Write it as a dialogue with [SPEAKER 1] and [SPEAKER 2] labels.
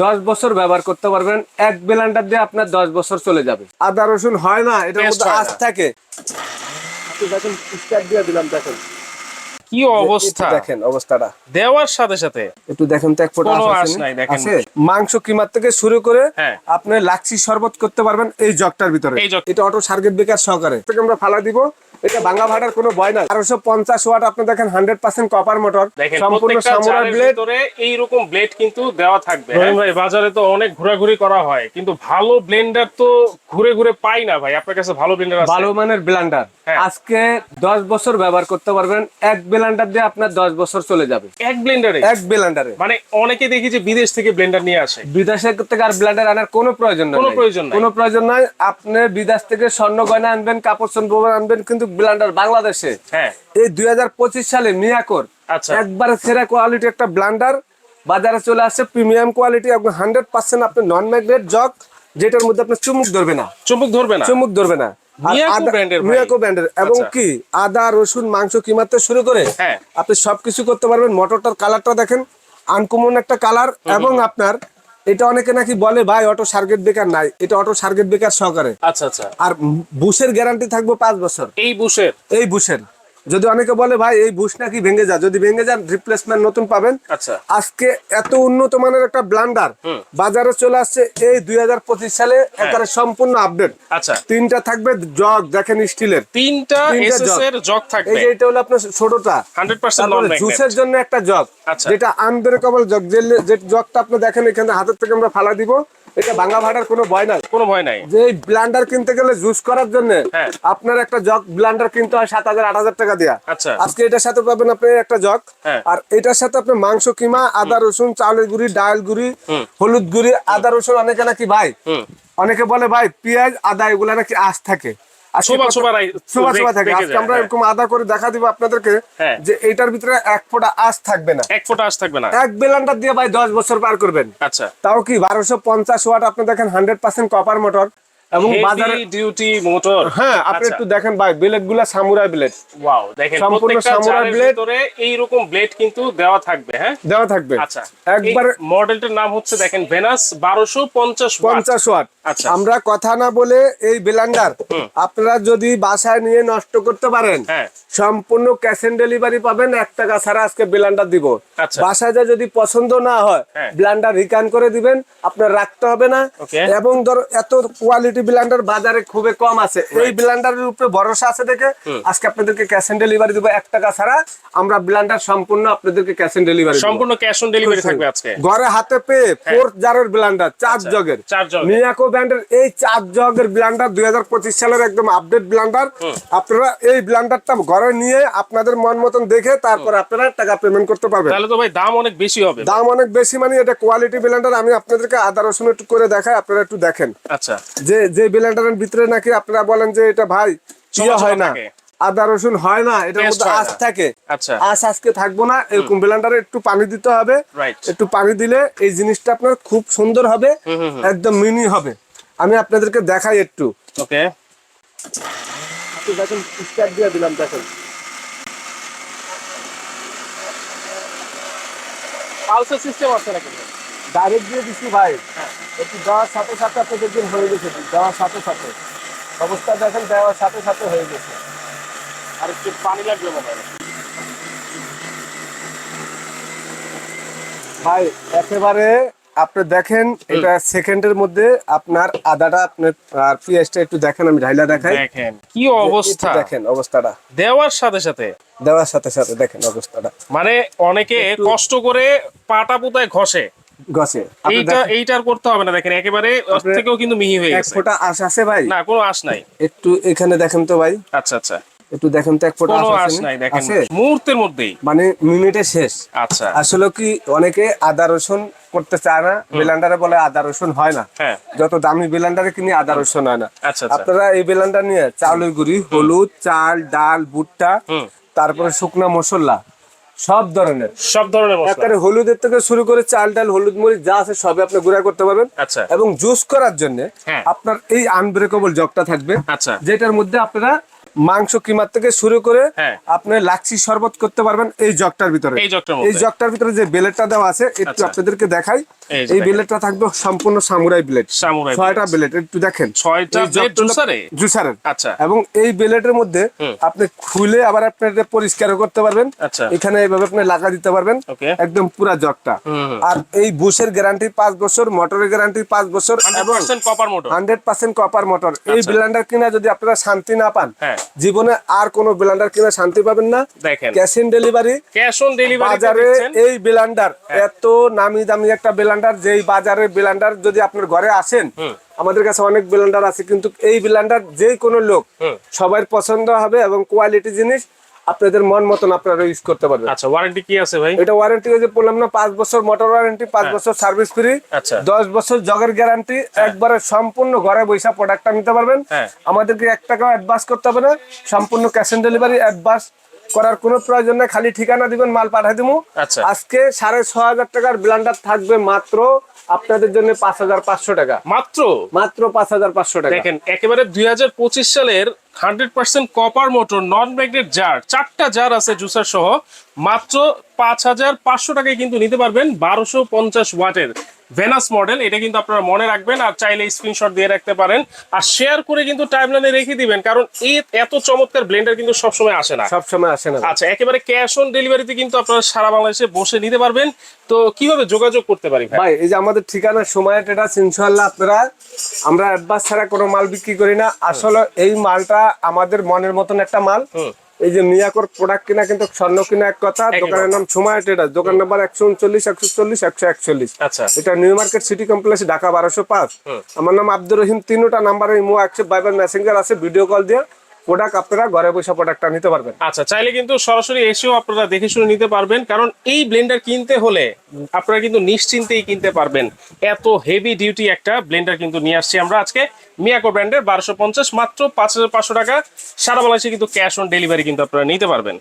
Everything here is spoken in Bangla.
[SPEAKER 1] দশ বছর ব্যবহার করতে পারবেন এক ব্লেন্ডার দিয়ে আপনার দশ বছর চলে যাবে। আদা রসুন হয় না মধ্যে
[SPEAKER 2] হয়
[SPEAKER 1] থাকে। আপনি দেখেন দিয়ে দিলাম দেখেন।
[SPEAKER 2] কি অবস্থা?
[SPEAKER 1] দেখেন অবস্থাটা।
[SPEAKER 2] দেওয়ার সাথে সাথে।
[SPEAKER 1] একটু দেখেন তো এক ফোঁটা
[SPEAKER 2] কোনো
[SPEAKER 1] আঁশ
[SPEAKER 2] আঁশ
[SPEAKER 1] আছে
[SPEAKER 2] নাই, দেখেন।
[SPEAKER 1] মাংস কিমার থেকে শুরু করে
[SPEAKER 2] হ্যাঁ।
[SPEAKER 1] আপনি লাচ্ছি শরবত করতে পারবেন এই জগটার ভিতরে। এটা অটো সার্কিট বেকার সহকারে। আমরা ফালা দিব এটা ভাঙা ভাটার কোনো ভয় নাই আঠারোশো পঞ্চাশ ওয়াট আপনি দেখেন হান্ড্রেড পার্সেন্ট কপার মোটর
[SPEAKER 2] দেখেন
[SPEAKER 1] সম্পূর্ণ
[SPEAKER 2] প্রত্যেকটা
[SPEAKER 1] সামুরা
[SPEAKER 2] জারের
[SPEAKER 1] ব্লেড
[SPEAKER 2] এইরকম ব্লেড কিন্তু দেওয়া থাকবে রহিম ভাই বাজারে তো অনেক ঘোরাঘুরি করা হয় কিন্তু ভালো ব্লেন্ডার তো ঘুরে ঘুরে পাই না ভাই। আপনার কাছে ভালো ব্লেন্ডার আছে?
[SPEAKER 1] ভালো মানের ব্লেন্ডার
[SPEAKER 2] হ্যাঁ।
[SPEAKER 1] আজকে দশ বছর ব্যবহার করতে পারবেন। এক ব্লেন্ডার দিয়ে আপনার দশ বছর চলে যাবে।
[SPEAKER 2] এক ব্লেন্ডারে
[SPEAKER 1] এক ব্লেন্ডারে
[SPEAKER 2] মানে অনেকে দেখি যে বিদেশ থেকে ব্লেন্ডার নিয়ে আসে।
[SPEAKER 1] বিদেশে থেকে আর ব্লেন্ডার আনার কোনো প্রয়োজন নাই।
[SPEAKER 2] কোনো প্রয়োজন নাই।
[SPEAKER 1] কোনো প্রয়োজন নাই। আপনি বিদেশ থেকে স্বর্ণ গয়না আনবেন কাপড় চন্দ্র আনবেন কিন্তু ব্লেন্ডার বাংলাদেশে।
[SPEAKER 2] হ্যাঁ।
[SPEAKER 1] এই দুই হাজার পঁচিশ সালে মিয়াকোর
[SPEAKER 2] আচ্ছা।
[SPEAKER 1] একবারে সেরা কোয়ালিটি একটা ব্লান্ডার বাজারে চলে আসছে প্রিমিয়াম কোয়ালিটি একদম হান্ড্রেড পার্সেন্ট আপনি নন ম্যাগনেট জগ যেটার মধ্যে আপনার চুমুক ধরবে না।
[SPEAKER 2] চুম্বক ধরবে না।
[SPEAKER 1] চুমুক ধরবে না।
[SPEAKER 2] মিয়াকো
[SPEAKER 1] ব্র্যান্ডের এবং
[SPEAKER 2] আচ্ছা।
[SPEAKER 1] কি আদা রসুন মাংস কিমাতে শুরু করে
[SPEAKER 2] হ্যাঁ।
[SPEAKER 1] আপনি সবকিছু করতে পারবেন। মোটরটার কালারটা দেখেন আনকমন একটা কালার এবং আপনার এটা অনেকে নাকি বলে ভাই অটো সার্গেট বেকার নাই। এটা অটো সার্গেট বেকার সহকারে।
[SPEAKER 2] আচ্ছা আচ্ছা।
[SPEAKER 1] আর বুশের গ্যারান্টি থাকবে পাঁচ বছর।
[SPEAKER 2] এই বুশের?
[SPEAKER 1] এই বুশের। যদি অনেকে বলে ভাই এই বুশ নাকি ভেঙে যায়? যদি ভেঙে যান রিপ্লেসমেন্ট নতুন পাবেন।
[SPEAKER 2] আচ্ছা।
[SPEAKER 1] আজকে এত উন্নত মানের একটা ব্লান্ডার বাজারে চলে আসছে এই দুই হাজার পঁচিশ সালে একেবারে সম্পূর্ণ আপডেট
[SPEAKER 2] আচ্ছা।
[SPEAKER 1] তিনটা থাকবে জগ দেখেন স্টিলের।
[SPEAKER 2] তিনটা। এর জগ
[SPEAKER 1] এই
[SPEAKER 2] থাকবে।
[SPEAKER 1] যে এটা হলো আপনার ছোটটা।
[SPEAKER 2] 100% নন
[SPEAKER 1] জুসের জন্য একটা জগ
[SPEAKER 2] আচ্ছা।
[SPEAKER 1] যেটা আনব্রেকেবল জগ যে জগটা আপনি দেখেন এখানে হাতের থেকে আমরা ফালা দিব। এটা ভাঙা ভাটার কোনো ভয় নাই।
[SPEAKER 2] কোনো ভয় নাই।
[SPEAKER 1] যে ব্লান্ডার কিনতে গেলে জুস করার জন্য
[SPEAKER 2] হ্যাঁ।
[SPEAKER 1] আপনার একটা জগ ব্লান্ডার কিনতে হয় সাত হাজার আট হাজার টাকা দেওয়া
[SPEAKER 2] আচ্ছা।
[SPEAKER 1] আজকে এটার সাথে পাবেন আপনি একটা জগ
[SPEAKER 2] হ্যাঁ।
[SPEAKER 1] আর এটার সাথে আপনি মাংস কিমা আদা রসুন চাউলের গুঁড়ি ডাল গুঁড়ি হলুদ গুঁড়ি আদা রসুন অনেকে নাকি ভাই অনেকে বলে ভাই পেঁয়াজ আদা এগুলা নাকি আশ থাকে।
[SPEAKER 2] শোভা শোভা
[SPEAKER 1] শোভা শোভা থাকে। আজকে আমরা
[SPEAKER 2] হ্যাঁ।
[SPEAKER 1] এরকম আদা করে দেখা দিব আপনাদেরকে
[SPEAKER 2] হ্যাঁ।
[SPEAKER 1] যে এইটার ভিতরে এক ফোঁটা আঁশ থাকবে না।
[SPEAKER 2] এক ফোঁটা আস থাকবে না।
[SPEAKER 1] এক বেলান্ডার দিয়ে ভাই দশ বছর পার করবেন।
[SPEAKER 2] আচ্ছা।
[SPEAKER 1] তাও কি বারোশো পঞ্চাশ ওয়াট আপনি দেখেন হান্ড্রেড পার্সেন্ট কপার মোটর এবং বাজারে
[SPEAKER 2] ডিউটি মোটর
[SPEAKER 1] হ্যাঁ আপনি একটু দেখেন ভাই ব্লেডগুলা সামুরাই ব্লেড
[SPEAKER 2] ওয়াও দেখেন
[SPEAKER 1] সম্পূর্ণ সামুরাই blade।
[SPEAKER 2] ভিতরে এইরকম ব্লেড কিন্তু দেওয়া থাকবে হ্যাঁ?
[SPEAKER 1] দেওয়া থাকবে।
[SPEAKER 2] আচ্ছা।
[SPEAKER 1] একবার
[SPEAKER 2] মডেলটার নাম হচ্ছে দেখেন ভেনাস বারোশো পঞ্চাশ
[SPEAKER 1] পঞ্চাশ ওয়াট
[SPEAKER 2] আচ্ছা।
[SPEAKER 1] আমরা কথা না বলে এই ব্লেন্ডার আপনারা যদি বাসায় নিয়ে নষ্ট করতে পারেন
[SPEAKER 2] হ্যাঁ।
[SPEAKER 1] সম্পূর্ণ ক্যাশ অন ডেলিভারি পাবেন এক টাকা ছাড়া আজকে ব্লেন্ডার দিব।
[SPEAKER 2] আচ্ছা।
[SPEAKER 1] বাসায় যা যদি পছন্দ না হয়
[SPEAKER 2] হ্যাঁ।
[SPEAKER 1] ব্লেন্ডার রিটার্ন করে দিবেন আপনার রাখতে হবে না। এবং ধর এত কোয়ালিটি ব্লেন্ডার বাজারে খুবই কম আছে। এই ব্লেন্ডারের উপরে ভরসা আছে দেখে আজকে আপনাদেরকে ক্যাশ অন ডেলিভারি দিব এক টাকা ছাড়া। আমরা ব্লেন্ডার সম্পূর্ণ আপনাদেরকে ক্যাশ অন ডেলিভারি
[SPEAKER 2] সম্পূর্ণ ক্যাশ অন ডেলিভারি থাকবে আজকে।
[SPEAKER 1] ঘরে হাতে পেয়ে ফোর্থ জারের ব্লেন্ডার চার জগের।
[SPEAKER 2] আচ্ছা, চার জগের।
[SPEAKER 1] মিয়াকো ব্র্যান্ডের এই চার জগের হাজার পঁচিশ সালের একদম আপডেট ব্লেন্ডার আপনারা এই ব্লেন্ডারটা ঘরে নিয়ে আপনাদের মন মতন দেখে তারপর আপনারা টাকা পেমেন্ট করতে পারবেন।
[SPEAKER 2] তাহলে তো ভাই দাম অনেক বেশি হবে।
[SPEAKER 1] দাম অনেক বেশি মানে এটা কোয়ালিটি ব্লেন্ডার আমি আপনাদেরকে আদা রসুন একটু করে দেখাই আপনারা একটু দেখেন।
[SPEAKER 2] আচ্ছা।
[SPEAKER 1] যে যে ব্লেন্ডারের ভিতরে নাকি আপনারা বলেন যে এটা ভাই হয় না। আদা রসুন হয় না এটার মধ্যে আঁশ থাকে।
[SPEAKER 2] আচ্ছা।
[SPEAKER 1] আঁশ আজকে থাকব না এরকম ব্লেন্ডারে একটু পানি দিতে হবে। একটু পানি দিলে এই জিনিসটা আপনার খুব সুন্দর হবে একদম মিনি হবে। আমি আপনাদেরকে দেখাই একটু।
[SPEAKER 2] ওকে।
[SPEAKER 1] দেখেন স্টার্ট দিয়ে দিলাম দেখেন।
[SPEAKER 2] পালসার সিস্টেম আছে নাকি?
[SPEAKER 1] ডাইরেক্ট দিয়ে দিচ্ছি ভাই। একটু দেওয়ার সাথে সাথে আপনি দেখবেন হয়ে গেছে দেওয়ার সাথে সাথে। অবস্থা দেখেন দেওয়ার সাথে সাথে হয়ে গেছে।
[SPEAKER 2] আর একটু পানি লাগবে মনে
[SPEAKER 1] ভাই একেবারে আপনি দেখেন এটা সেকেন্ডের মধ্যে আপনার আদাটা আপনার আর পেঁয়াজটা একটু দেখেন আমি ঢাইলা দেখাই।
[SPEAKER 2] দেখেন কি অবস্থা।
[SPEAKER 1] দেখেন অবস্থাটা।
[SPEAKER 2] দেওয়ার সাথে সাথে।
[SPEAKER 1] দেওয়ার সাথে সাথে দেখেন অবস্থাটা।
[SPEAKER 2] মানে অনেকে কষ্ট করে পাটা পুতায় ঘষে।
[SPEAKER 1] গছে আপনি
[SPEAKER 2] এইটা এইটার করতে হবে না দেখেন একেবারে থেকেও কিন্তু মিহি হয়ে
[SPEAKER 1] এক
[SPEAKER 2] গেছে।
[SPEAKER 1] ফোঁটা আশ আছে ভাই?
[SPEAKER 2] না কোনো আশ নাই।
[SPEAKER 1] একটু এখানে দেখেন তো ভাই।
[SPEAKER 2] আচ্ছা আচ্ছা।
[SPEAKER 1] একটু দেখেন তো এক ফোঁটা
[SPEAKER 2] নাই দেখেন মুহূর্তের মধ্যেই।
[SPEAKER 1] মানে মিনিটে শেষ।
[SPEAKER 2] আচ্ছা।
[SPEAKER 1] আসলে কি অনেকে আদা রসুন করতে চায় না ব্লেন্ডারে বলে আদা রসুন হয় না।
[SPEAKER 2] হ্যাঁ।
[SPEAKER 1] যত দামি ব্লেন্ডারে কিনি আদা রসুন হয় না।
[SPEAKER 2] আচ্ছা আচ্ছা।
[SPEAKER 1] আপনারা এই ব্লেন্ডার নিয়ে চাউলের গুঁড়ি হলুদ চাল ডাল ভুট্টা তারপরে শুকনা মশলা সব ধরনের।
[SPEAKER 2] সব ধরনের
[SPEAKER 1] হলুদের থেকে শুরু করে চাল ডাল হলুদ মরিচ যা আছে সবে আপনি গুঁড়া করতে পারবেন।
[SPEAKER 2] আচ্ছা।
[SPEAKER 1] এবং জুস করার জন্য
[SPEAKER 2] হ্যাঁ।
[SPEAKER 1] আপনার এই আনব্রেকেবল জগটা থাকবে।
[SPEAKER 2] আচ্ছা।
[SPEAKER 1] যেটার মধ্যে আপনারা মাংস কিমার থেকে শুরু করে
[SPEAKER 2] হ্যাঁ।
[SPEAKER 1] আপনি লাচ্ছি শরবত করতে পারবেন এই জগটার ভিতরে
[SPEAKER 2] এই জগটার
[SPEAKER 1] ভিতরে যে বেলেটটা দেওয়া আছে একটু
[SPEAKER 2] আচ্ছা।
[SPEAKER 1] আপনাদেরকে দেখাই
[SPEAKER 2] এই।
[SPEAKER 1] ব্লেডটা থাকবে সম্পূর্ণ সামুরাই
[SPEAKER 2] বেলেট
[SPEAKER 1] ছয়টা ব্লেড একটু দেখেন
[SPEAKER 2] ছয়টা
[SPEAKER 1] যতগুলো-
[SPEAKER 2] আচ্ছা।
[SPEAKER 1] এবং এই বেলেটের মধ্যে আপনি খুলে আবার আপনি এটা পরিষ্কারও করতে পারবেন
[SPEAKER 2] আচ্ছা।
[SPEAKER 1] এখানে এইভাবে আপনি লাগা দিতে পারবেন একদম পুরা জগটা। আর এই বুশের গ্যারান্টি পাঁচ বছর মোটরের গ্যারান্টি পাঁচ বছর এবং
[SPEAKER 2] 100% copper motor
[SPEAKER 1] hundred percent copper motor এই
[SPEAKER 2] আচ্ছা।
[SPEAKER 1] ব্লেন্ডার কিনা যদি আপনারা শান্তি না পান
[SPEAKER 2] হ্যাঁ।
[SPEAKER 1] জীবনে আর কোন ব্লেন্ডার কিনা শান্তি পাবেন না।
[SPEAKER 2] দেখেন।
[SPEAKER 1] Cash in delivery
[SPEAKER 2] cash on delivery
[SPEAKER 1] বাজারে এই ব্লেন্ডার এত নামি দামি একটা ব্লেন্ডার যেই বাজারে ব্লেন্ডার যদি আপনার ঘরে আসেন আমাদের কাছে অনেক ব্লেন্ডার আছে কিন্তু এই ব্লেন্ডার যে কোনো লোক
[SPEAKER 2] সবাই
[SPEAKER 1] সবার পছন্দ হবে এবং কোয়ালিটি জিনিস আপনাদের মন মতন আপনারা ইউজ করতে পারবেন।
[SPEAKER 2] আচ্ছা ওয়ারেন্টি কি আছে ভাই?
[SPEAKER 1] এটা ওয়ারেন্টি যে বললাম না পাঁচ বছর মোটর ওয়ারেন্টি পাঁচ বছর সার্ভিস ফ্রি
[SPEAKER 2] আচ্ছা।
[SPEAKER 1] দশ বছর জগের গ্যারান্টি একবারে সম্পূর্ণ ঘরে বৈশা প্রোডাক্টটা নিতে পারবেন।
[SPEAKER 2] হ্যাঁ।
[SPEAKER 1] আমাদেরকে এক টাকা অ্যাডভান্স করতে হবে না সম্পূর্ণ ক্যাশ অন ডেলিভারি অ্যাডভান্স করার কোনো প্রয়োজন নেই খালি ঠিকানা দিবেন মাল পাঠিয়ে দিব
[SPEAKER 2] আচ্ছা।
[SPEAKER 1] আজকে সাড়ে ছ হাজার টাকার ব্লান্ডার থাকবে মাত্র আপনাদের জন্য পাঁচ হাজার পাঁচশো টাকা।
[SPEAKER 2] মাত্র?
[SPEAKER 1] মাত্র পাঁচ হাজার পাঁচশো টাকা।
[SPEAKER 2] দেখেন একেবারে দুই হাজার পঁচিশ সালের hundred percent copper motor non magnet jar চারটা জার আছে জুসার সহ মাত্র পাঁচ হাজার পাঁচশো টাকায় কিন্তু নিতে পারবেন বারোশো পঞ্চাশ ওয়াটের ভেনাস মডেল এটা কিন্তু আপনারা মনে রাখবেন আর চাইলে স্ক্রিনশট দিয়ে রাখতে পারেন। আর শেয়ার করে কিন্তু টাইমলাইনে রেখে দিবেন কারণ এই এত চমৎকার ব্লেন্ডার কিন্তু সবসময় আসে না।
[SPEAKER 1] সব সময় আসে না।
[SPEAKER 2] আচ্ছা একেবারে ক্যাশ অন ডেলিভারিতে কিন্তু আপনারা সারা বাংলাদেশে বসে নিতে পারবেন। তো কীভাবে যোগাযোগ করতে পারি ভাই?
[SPEAKER 1] এই যে আমাদের ঠিকানা সময় এটা ইনশাল্লাহ আপনারা আমরা অ্যাডভান্স ছাড়া কোনো মাল বিক্রি করি না। আসলে এই মালটা আমাদের মনের মতন একটা মাল। এই যে মিয়াকোর প্রোডাক্ট কিনা কিন্তু স্বর্ণ কিনা এক কথা দোকানের নাম সময় ট্রেডার্স দোকান নাম্বার একশো উনচল্লিশ একশো চল্লিশ একশো একচল্লিশ।
[SPEAKER 2] আচ্ছা।
[SPEAKER 1] এটা New Market city complex Dhaka বারোশো পাঁচ। আমার নাম আব্দুর রহিম তিনটা ওই মো একশো বাইবার মেসেঞ্জার আছে ভিডিও কল দিয়ে। প্রোডাক্ট আপনারা ঘরে বসে প্রোডাক্টটা নিতে পারবেন।
[SPEAKER 2] আচ্ছা চাইলে কিন্তু সরাসরি এসেও আপনারা দেখে শুনে নিতে পারবেন, কারণ এই ব্লেন্ডার কিনতে হলে আপনারা কিন্তু নিশ্চিন্তেই কিনতে পারবেন। এত হেভি ডিউটি একটা ব্লেন্ডার কিন্তু নিয়ে আসছি আমরা আজকে। মিয়াকো ব্র্যান্ডের বারোশো পঞ্চাশ, মাত্র পাঁচ হাজার পাঁচশো টাকা। সারা বাংলাদেশে কিন্তু ক্যাশ অন ডেলিভারি কিন্তু আপনারা নিতে পারবেন।